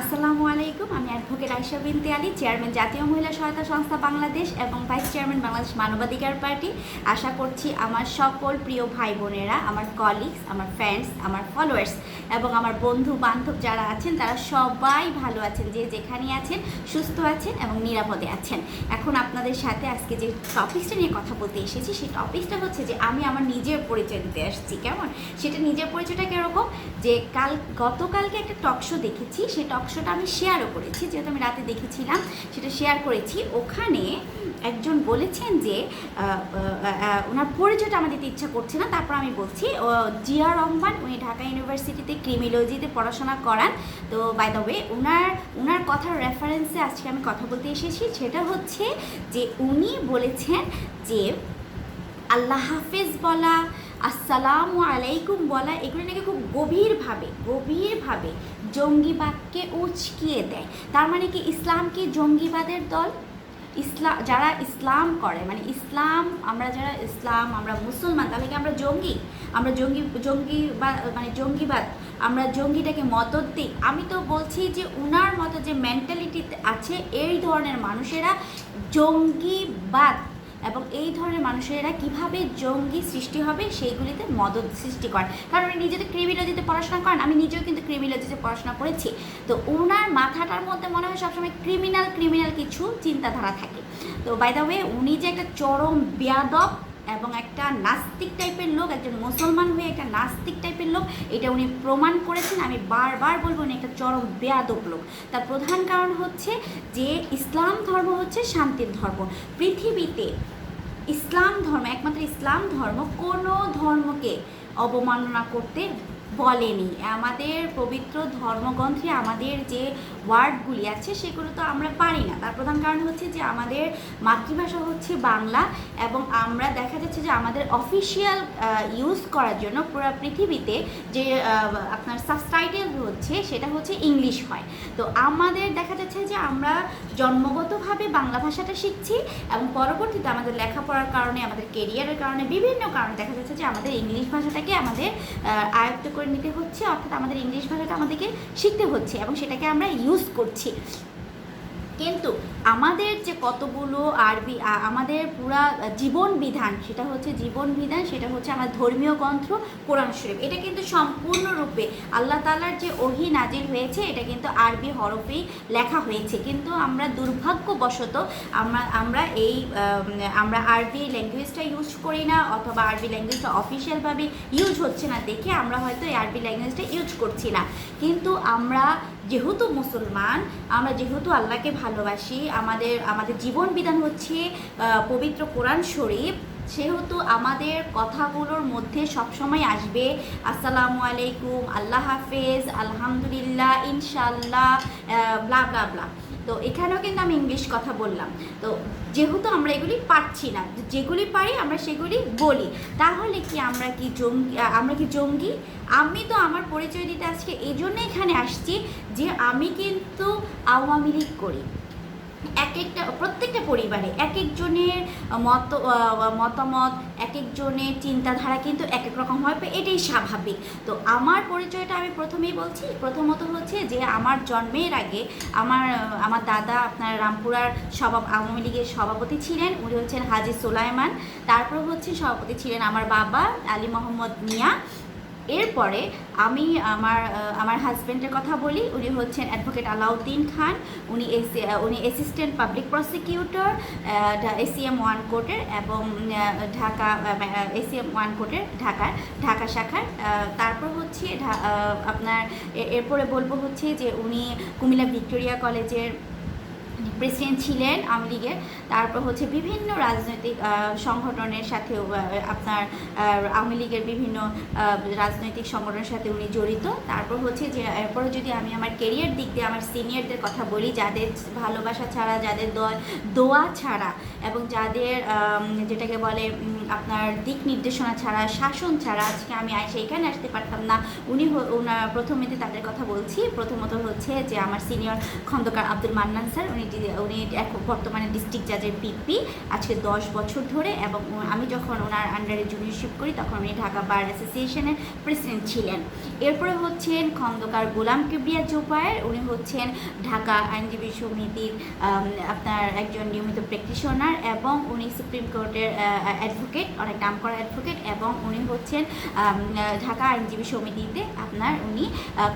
আসসালামু আলাইকুম, আমি অ্যাডভোকেট আয়শা বিনতে আলী, চেয়ারম্যান জাতীয় মহিলা সহায়তা সংস্থা বাংলাদেশ এবং ভাইস চেয়ারম্যান বাংলাদেশ মানবাধিকার পার্টি। আশা করছি আমার সকল প্রিয় ভাই বোনেরা, আমার কলিগস আমার ফ্রেন্ডস আমার ফলোয়ার্স এবং আমার বন্ধু বান্ধব যারা আছেন, তারা সবাই ভালো আছেন, যে যেখানে আছেন, সুস্থ আছেন এবং নিরাপদে আছেন। এখন আপনাদের সাথে আজকে যে টপিকসটা নিয়ে কথা বলতে এসেছি, সেই টপিকসটা হচ্ছে যে আমি আমার নিজের পরিচয় দিতে আসছি। কেমন? সেটা নিজের পরিচয়টা কীরকম? যে কাল, গতকালকে একটা টক শো দেখেছি, সেই টক শোটা আমি শেয়ারও করেছি, যেহেতু আমি রাতে দেখেছিলাম, সেটা শেয়ার করেছি। ওখানে একজন বলেছেন যে ওনার পরিচয়টা আমার দিতে ইচ্ছা করছে না, তারপর আমি বলছি জিয়া রহমান, উনি ঢাকা ইউনিভার্সিটিতে ক্রিমিনোলজিতে পড়াশোনা করান। তো বাই দ্য ওয়ে ওনার ওনার কথার রেফারেন্সে আজকে আমি কথা বলতে এসেছি, সেটা হচ্ছে যে উনি বলেছেন যে, আল্লাহ হাফেজ বলা, আসসালামু আলাইকুম বলা, এগুলো নাকি খুব গভীরভাবে গভীরভাবে জঙ্গিবাদকে উচকিয়ে দেয়। তার মানে কি ইসলাম কি জঙ্গিবাদের দল? ইসলাম যারা ইসলাম করে মানে ইসলাম, আমরা যারা ইসলাম, আমরা মুসলমান, তাহলে কি আমরা জঙ্গি? আমরা জঙ্গি জঙ্গি বা- মানে জঙ্গিবাদ, আমরা জঙ্গিটাকে মদত দিই? আমি তো বলছি যে উনার মতো যে মেন্টালিটি আছে, এই ধরনের মানুষেরা জঙ্গিবাদ এবং এই ধরনের মানুষেরা কীভাবে জঙ্গি সৃষ্টি হবে সেইগুলিতে মদত সৃষ্টি করে কারণ উনি নিজে তো ক্রিমিলজিতে পড়াশোনা করেন, আমি নিজেও কিন্তু ক্রিমিলজিতে পড়াশোনা করেছি। তো ওনার মাথাটার মধ্যে মনে হয় সবসময় ক্রিমিনাল ক্রিমিনাল কিছু চিন্তাধারা থাকে। তো বাই দ্য ওয়ে উনি যে একটা চরম বেয়াদব এবং একটা নাস্তিক টাইপের লোক, একজন মুসলমান হয়ে একটা নাস্তিক টাইপের লোক, এটা উনি প্রমাণ করেছেন। আমি বারবার বলব উনি একটা চরম বেয়াদব লোক। তার প্রধান কারণ হচ্ছে যে ইসলাম ধর্ম হচ্ছে শান্তির ধর্ম। পৃথিবীতে ইসলাম ধর্ম একমাত্র ইসলাম ধর্ম কোনো ধর্মকে অবমাননা করতে বলেনি। আমাদের পবিত্র ধর্মগ্রন্থে আমাদের যে ওয়ার্ডগুলি আছে, সেগুলো তো আমরা পারি না। তার প্রধান কারণ হচ্ছে যে আমাদের মাতৃভাষা হচ্ছে বাংলা এবং আমরা দেখা যাচ্ছে যে আমাদের অফিসিয়াল ইউজ করার জন্য পুরো পৃথিবীতে যে আপনার সাবটাইটেল হচ্ছে, সেটা হচ্ছে ইংলিশ হয়। তো আমাদের দেখা যাচ্ছে যে আমরা জন্মগতভাবে বাংলা ভাষাটা শিখছি এবং পরবর্তীতে আমাদের লেখাপড়ার কারণে, আমাদের কেরিয়ারের কারণে, বিভিন্ন কারণে দেখা যাচ্ছে যে আমাদের ইংলিশ ভাষাটাকে আমাদের আয়ত্ত করে নিতে হচ্ছে অর্থাৎ আমাদের ইংলিশ ভাষাটা আমাদেরকে শিখতে হচ্ছে এবং সেটাকে আমরা ইউজ করছি। কিন্তু আমাদের যে কতগুলো আরবি আমাদের পুরা জীবন বিধান, সেটা হচ্ছে জীবন বিধান, সেটা হচ্ছে আমার ধর্মীয় গ্রন্থ, কোরআন শরীফ। এটা কিন্তু সম্পূর্ণরূপে আল্লাহ তালার যে ওহি নাজির হয়েছে, এটা কিন্তু আরবি হরফেই লেখা হয়েছে। কিন্তু আমরা দুর্ভাগ্যবশত আমরা আমরা এই আমরা আরবি ল্যাঙ্গুয়েজটা ইউজ করি না, অথবা আরবি ল্যাঙ্গুয়েজটা অফিসিয়ালভাবে ইউজ হচ্ছে না দেখে আমরা হয়তো এই আরবি ল্যাঙ্গুয়েজটা ইউজ করছি না। কিন্তু আমরা যেহেতু মুসলমান, আমরা যেহেতু আল্লাহকে ভালোবাসি। আমাদের আমাদের জীবন বিধান হচ্ছে পবিত্র কোরআন শরীফ। সেহেতু আমাদের কথাগুলোর মধ্যে সবসময় আসবে, আসসালামু আলাইকুম, আল্লাহ হাফেজ, আলহামদুলিল্লাহ ইনশাল্লাহ ব্লা ব্লা ব্লা। তো এখানেও কিন্তু আমি ইংলিশ কথা বললাম। তো যেহেতু আমরা এগুলি পারছি না, যেগুলি পারি আমরা সেগুলি বলি। তাহলে কি আমরা কি জঙ্গি আমরা কি জঙ্গি? আমি তো আমার পরিচয় দিতে আজকে এই জন্য এখানে আসছি যে আমি কিন্তু আওয়ামী লীগ করি। এক একটা প্রত্যেকটা পরিবারে এক একজনের মত মতামত এক একজনের চিন্তাধারা কিন্তু এক এক রকম হয় এটাই স্বাভাবিক। তো আমার পরিচয়টা আমি প্রথমেই বলছি, প্রথমত হচ্ছে যে আমার জন্মের আগে আমার আমার দাদা আপনার রামপুরার সভা, আওয়ামী লীগের সভাপতি ছিলেন, উনি হচ্ছেন হাজি সোলাইমান। তারপর হচ্ছে সভাপতি ছিলেন আমার বাবা আলী মোহাম্মদ মিয়া। এরপরে আমি আমার আমার হাজব্যান্ডের কথা বলি। উনি হচ্ছেন অ্যাডভোকেট আলাউদ্দিন খান। উনি এসি উনি assistant public prosecutor ACM one কোর্টের এবং ঢাকা এসিএম ওয়ান কোর্টের ঢাকার, ঢাকা শাখার। তারপর হচ্ছে আপনার এরপরে বলব হচ্ছে যে উনি কুমিল্লা ভিক্টোরিয়া কলেজের প্রেসিডেন্ট ছিলেন আওয়ামী লীগের। তারপর হচ্ছে বিভিন্ন রাজনৈতিক সংগঠনের সাথে আপনার আওয়ামী লীগের বিভিন্ন রাজনৈতিক সংগঠনের সাথে উনি জড়িত। তারপর হচ্ছে যে, এরপরে যদি আমি আমার কেরিয়ার দিক দিয়ে আমার সিনিয়রদের কথা বলি, যাদের ভালোবাসা ছাড়া, যাদের দোয়া ছাড়া এবং যাদের যেটাকে বলে আপনার দিক নির্দেশনা ছাড়া, শাসন ছাড়া, আজকে আমি আইসে এখানে আসতে পারতাম না, উনি ওনার প্রথমেতে তাদের কথা বলছি। প্রথমত হচ্ছে যে, আমার সিনিয়র খন্দকার আব্দুল মান্নান স্যার, উনি উনি এখন বর্তমানে ডিস্ট্রিক্ট জাজের পিপি আজকে দশ বছর ধরে এবং আমি যখন ওনার আন্ডারে জুনিয়রশিপ করি তখন উনি ঢাকা বার অ্যাসোসিয়েশনের প্রেসিডেন্ট ছিলেন। এরপরে হচ্ছেন খন্দকার গোলাম কিবরিয়া জোপায়ের, উনি হচ্ছেন ঢাকা আইনজীবী সমিতির আপনার একজন নিয়মিত প্র্যাকটিশনার এবং উনি সুপ্রিম কোর্টের অ্যাডভোকেট অনেক নাম করা অ্যাডভোকেট এবং উনি হচ্ছেন ঢাকা আইনজীবী সমিতিতে আপনার উনি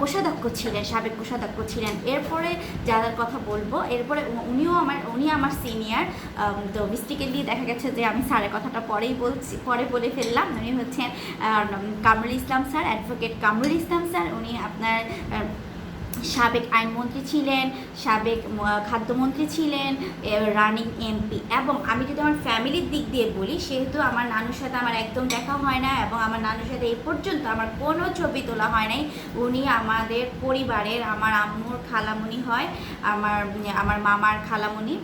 কোষাধ্যক্ষ ছিলেন, সাবেক কোষাধ্যক্ষ ছিলেন। এরপরে যাদের কথা বলব, এরপরে উনিও আমার, উনি আমার সিনিয়র তো মিস্টিক্যালি দেখা গেছে যে আমি স্যারের কথাটা পরেই বলছি, পরে বলে ফেললাম। উনি হচ্ছেন Kamrul Islam sir advocate Kamrul Islam sir. উনি আপনার সাবেক আইনমন্ত্রী ছিলেন, সাবেক খাদ্যমন্ত্রী ছিলেন রানিং এমপি এবং আমি যদি আমার ফ্যামিলির দিক দিয়ে বলি, সেহেতু আমার নানুর সাথে আমার একদম দেখা হয় না এবং আমার নানুর সাথে এই পর্যন্ত আমার কোনো ছবি তোলা হয় নাই। উনি আমাদের পরিবারের আমার আম্মুর খালামুনি হয়, আমার আমার মামার খালামুনি।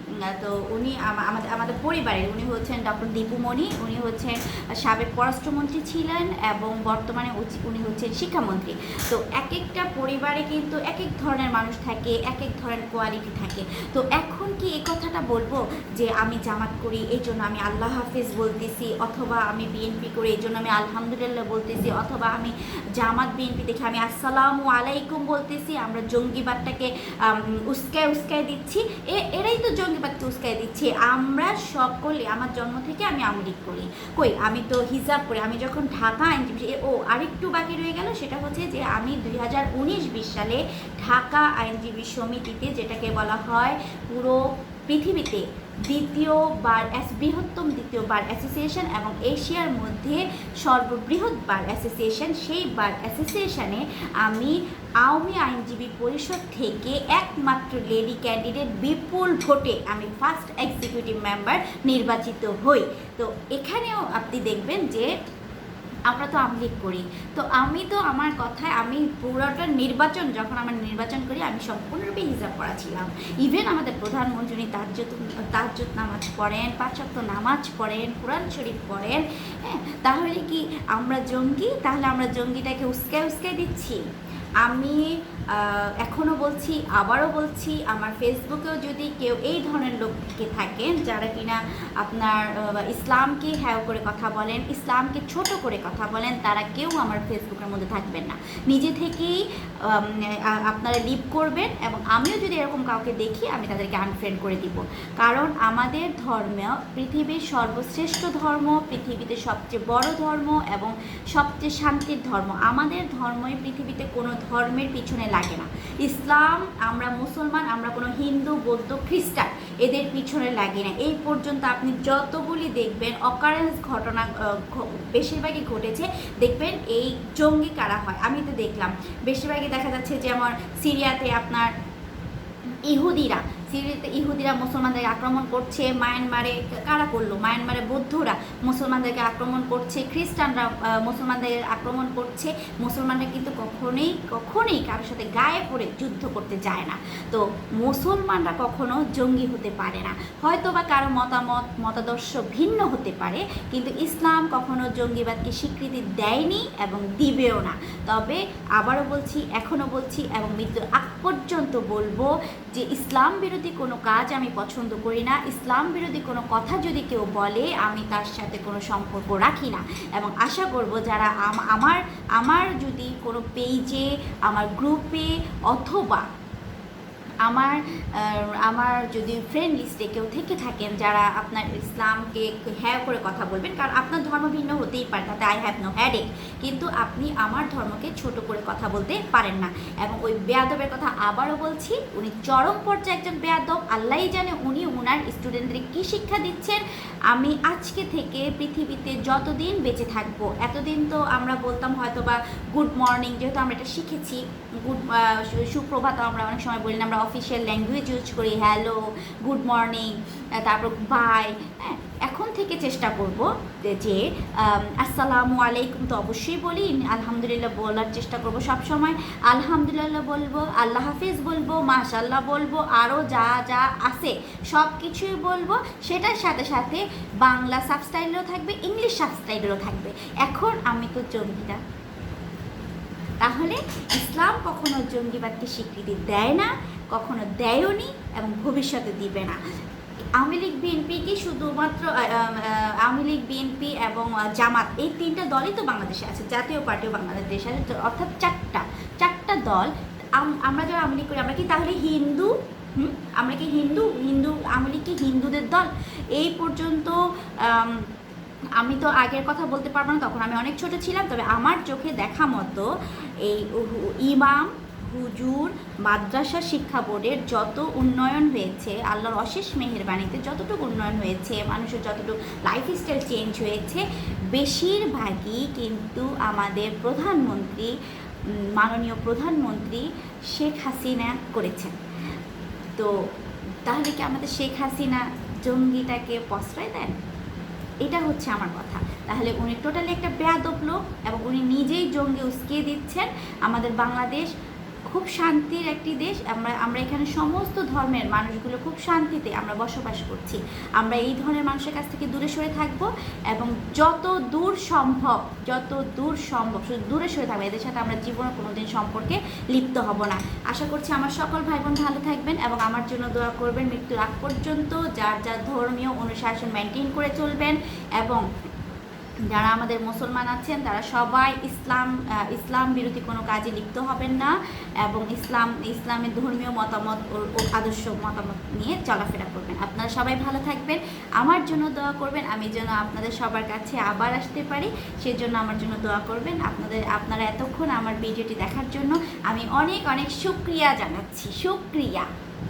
তো উনি আমাদের আমাদের পরিবারের, উনি হচ্ছেন ডক্টর দীপুমণি, উনি হচ্ছেন সাবেক পররাষ্ট্রমন্ত্রী ছিলেন এবং বর্তমানে উনি হচ্ছেন শিক্ষামন্ত্রী। তো এক একটা পরিবারে কিন্তু এক এক এক ধরনের মানুষ থাকে এক এক ধরনের কোয়ালিটি থাকে। তো এখন কি এই কথাটা বলব? যে আমি জামাত করি, এই জন্য আমি আল্লাহ হাফিজ বলতেছি, অথবা আমি বিএনপি করি, এই জন্য আমি আলহামদুলিল্লাহ বলতেছি, অথবা আমি জামাত বিএনপি দেখে আমি আসসালামু আলাইকুম বলতেছি, আমরা জঙ্গিবাদটাকে উস্কায় উস্কায় দিচ্ছি। এ, এরাই তো জঙ্গিবাদকে উস্কায় দিচ্ছে। আমরা সকলে, আমার জন্ম থেকে আমি আমলিক করি। কই, আমি তো হিজাব করি। আমি যখন ঢাকা আইনজীবী ও, আরেকটু বাকি রয়ে গেল, সেটা হচ্ছে যে আমি দুই হাজার উনিশ বিশ সালে ঢাকা আইনজীবী সমিতিতে যেটাকে বলা হয় পুরো পৃথিবীতে দ্বিতীয়বার বৃহত্তম দ্বিতীয় বার অ্যাসোসিয়েশন এবং এশিয়ার মধ্যে সর্ববৃহৎ বার অ্যাসোসিয়েশন, সেই বার অ্যাসোসিয়েশনে আমি আওয়ামী আইনজীবী পরিষদ থেকে একমাত্র লেডি ক্যান্ডিডেট বিপুল ভোটে আমি ফার্স্ট এক্সিকিউটিভ মেম্বার নির্বাচিত হই। তো এখানেও আপনি দেখবেন যে আমরা তো আমলিক করি। তো আমি তো আমার কথায় আমি পুরোটা নির্বাচন যখন আমার নির্বাচন করি, আমি সম্পূর্ণরূপে হিসাব করা ছিলাম। ইভেন আমাদের প্রধানমন্ত্রী তাজ্জত তাজ্জত নামাজ পড়েন পাঁচক্ত নামাজ পড়েন, কোরআন শরীফ পড়েন হ্যাঁ তাহলে কি আমরা জঙ্গি? তাহলে আমরা জঙ্গিটাকে উস্কায় উস্কায় দিচ্ছি? আমি আহ, এখনও বলছি আবারও বলছি আমার ফেসবুকেও যদি কেউ এই ধরনের লোক থেকে থাকেন যারা কিনা আপনার ইসলামকে হ্যাও করে কথা বলেন ইসলামকে ছোট করে কথা বলেন তারা কেউ আমার ফেসবুকের মধ্যে থাকবেন না। নিজে থেকেই আপনারা লিভ করবেন এবং আমিও যদি এরকম কাউকে দেখি আমি তাদেরকে আনফ্রেন্ড করে দিব। কারণ আমাদের ধর্ম পৃথিবীর সর্বশ্রেষ্ঠ ধর্ম পৃথিবীতে সবচেয়ে বড় ধর্ম এবং সবচেয়ে শান্তির ধর্ম। আমাদের ধর্মই পৃথিবীতে কোনো ধর্মের পিছনে লাগে না। ইসলাম, আমরা মুসলমান, আমরা কোনো হিন্দু, বৌদ্ধ, খ্রিস্টান, এদের পিছনে লাগে না। এই পর্যন্ত আপনি যতগুলি দেখবেন অকারেন্স ঘটনা বেশিরভাগই ঘটেছে, দেখবেন এই জঙ্গি কারা হয়। আমি তো দেখলাম, বেশিরভাগই দেখা যাচ্ছে যেমন সিরিয়াতে আপনার ইহুদিরা সিরিয়াতে ইহুদিরা মুসলমানদেরকে আক্রমণ করছে, মায়ানমারে কারা করল? মায়ানমারে বৌদ্ধরা মুসলমানদেরকে আক্রমণ করছে, খ্রিস্টানরা মুসলমানদের আক্রমণ করছে। মুসলমানরা কিন্তু কখনোই কখনোই কারোর সাথে গায়ে পড়ে যুদ্ধ করতে যায় না। তো মুসলমানরা কখনো জঙ্গি হতে পারে না। হয়তো বা কারও মতামত, মতাদর্শ ভিন্ন হতে পারে, কিন্তু ইসলাম কখনো জঙ্গিবাদকে স্বীকৃতি দেয়নি এবং দিবেও না। তবে আবারও বলছি, এখনও বলছি এবং মৃত্যুর আগ পর্যন্ত বলব যে ইসলাম বিরোধী কোনো কাজ আমি পছন্দ করি না। ইসলাম বিরোধী কোনো কথা যদি কেউ বলে, আমি তার সাথে কোনো সম্পর্ক রাখি না। এবং আশা করব যারা আম- আমার আমার যদি কোনো পেজে আমার গ্রুপে অথবা আমার আমার যদি ফ্রেন্ড লিস্টে কেউ থেকে থাকেন যারা আপনার ইসলামকে হ্যাঁ করে কথা বলবেন, কারণ আপনার ধর্ম ভিন্ন হতেই পারে, তাতে আই হ্যাভ নো হ্যাডেক কিন্তু আপনি আমার ধর্মকে ছোট করে কথা বলতে পারেন না। এবং ওই বেয়াদবের কথা আবারও বলছি, উনি চরম পর্যায়ে একজন বেয়াদব আল্লাহই জানে উনি ওনার স্টুডেন্টদের কী শিক্ষা দিচ্ছেন। আমি আজকে থেকে পৃথিবীতে যতদিন বেঁচে থাকব, এতদিন তো আমরা বলতাম হয়তো বা গুড মর্নিং যেহেতু আমরা এটা শিখেছি গুড সুপ্রভাত আমরা অনেক সময় বলি না, আমরা অফিসিয়াল ল্যাঙ্গুয়েজ ইউজ করি হ্যালো গুড মর্নিং তারপর বাই হ্যাঁ এখন থেকে চেষ্টা করব যে- আসসালামু আলাইকুম তো অবশ্যই বলি, আলহামদুলিল্লাহ বলার চেষ্টা করব সব সময় আলহামদুলিল্লাহ বলব, আল্লাহ হাফিজ বলব মাশাল্লাহ বলব আরও যা যা আছে সব কিছুই বলব। সেটার সাথে সাথে বাংলা সাবস্টাইলও থাকবে ইংলিশ সাবস্টাইলও থাকবে। এখন আমি তো জঙ্গিটা তাহলে ইসলাম কখনো জঙ্গিবাদকে স্বীকৃতি দেয় না, কখনো দেয়নি এবং ভবিষ্যতে দিবে না। আওয়ামী লীগ বিএনপি কি শুধুমাত্র আওয়ামী লীগ বিএনপি এবং জামাত, এই তিনটা দলই তো বাংলাদেশে আছে, জাতীয় পার্টিও বাংলাদেশে আছে অর্থাৎ চারটা চারটা দল, আম- আমরা যারা আওয়ামী করি, আমরা কি তাহলে হিন্দু? আমরা কি হিন্দু? হিন্দু, আওয়ামী কি হিন্দুদের দল? এই পর্যন্ত আম, তো আগের কথা বলতে পারব না তখন আমি অনেক ছোট ছিলাম তবে আমার চোখে দেখা মতো এই ইমাম হুজুর মাদ্রাসা শিক্ষা বোর্ডের যত উন্নয়ন হয়েছে আল্লাহর অশেষ মেহেরবাণীতে যতটুকু উন্নয়ন হয়েছে মানুষের যতটুকু লাইফস্টাইল চেঞ্জ হয়েছে বেশিরভাগই কিন্তু আমাদের প্রধানমন্ত্রী মাননীয় প্রধানমন্ত্রী শেখ হাসিনা করেছেন। তো তাহলে কি আমাদের শেখ হাসিনা জঙ্গিটাকে প্রশ্রয় দেন? এটা হচ্ছে আমার কথা। তাহলে উনি টোটালি একটা বেয়াদব লোক এবং উনি নিজেই জঙ্গি উস্কিয়ে দিচ্ছেন আমাদের বাংলাদেশ খুব শান্তির একটি দেশ। আমরা আমরা এখানে সমস্ত ধর্মের মানুষগুলো খুব শান্তিতে আমরা বসবাস করছি। আমরা এই ধরনের মানুষের কাছ থেকে দূরে সরে থাকব এবং যত দূর সম্ভব, যত দূর সম্ভব, শুধু দূরে সরে থাকব, এদের সাথে আমরা জীবনে কোনোদিন সম্পর্কে লিপ্ত হব না। আশা করছি আমার সকল ভাই বোন ভালো থাকবেন এবং আমার জন্য দোয়া করবেন মৃত্যুর আগ পর্যন্ত, যার যার ধর্মীয় অনুশাসন মেনটেন করে চলবেন এবং যারা আমাদের মুসলমান আছেন, তারা সবাই ইসলাম ইসলাম বিরোধী কোনো কাজে লিপ্ত হবেন না এবং ইসলাম, ইসলামের ধর্মীয় মতামত ও আদর্শ মতামত নিয়ে চলাফেরা করবেন। আপনারা সবাই ভালো থাকবেন। আমার জন্য দোয়া করবেন। আমি যেন আপনাদের সবার কাছে আবার আসতে পারি। সেজন্য আমার জন্য দোয়া করবেন। আপনাদের, আপনারা এতক্ষণ আমার ভিডিওটি দেখার জন্য আমি অনেক অনেক শুক্রিয়া জানাচ্ছি। শুক্রিয়া।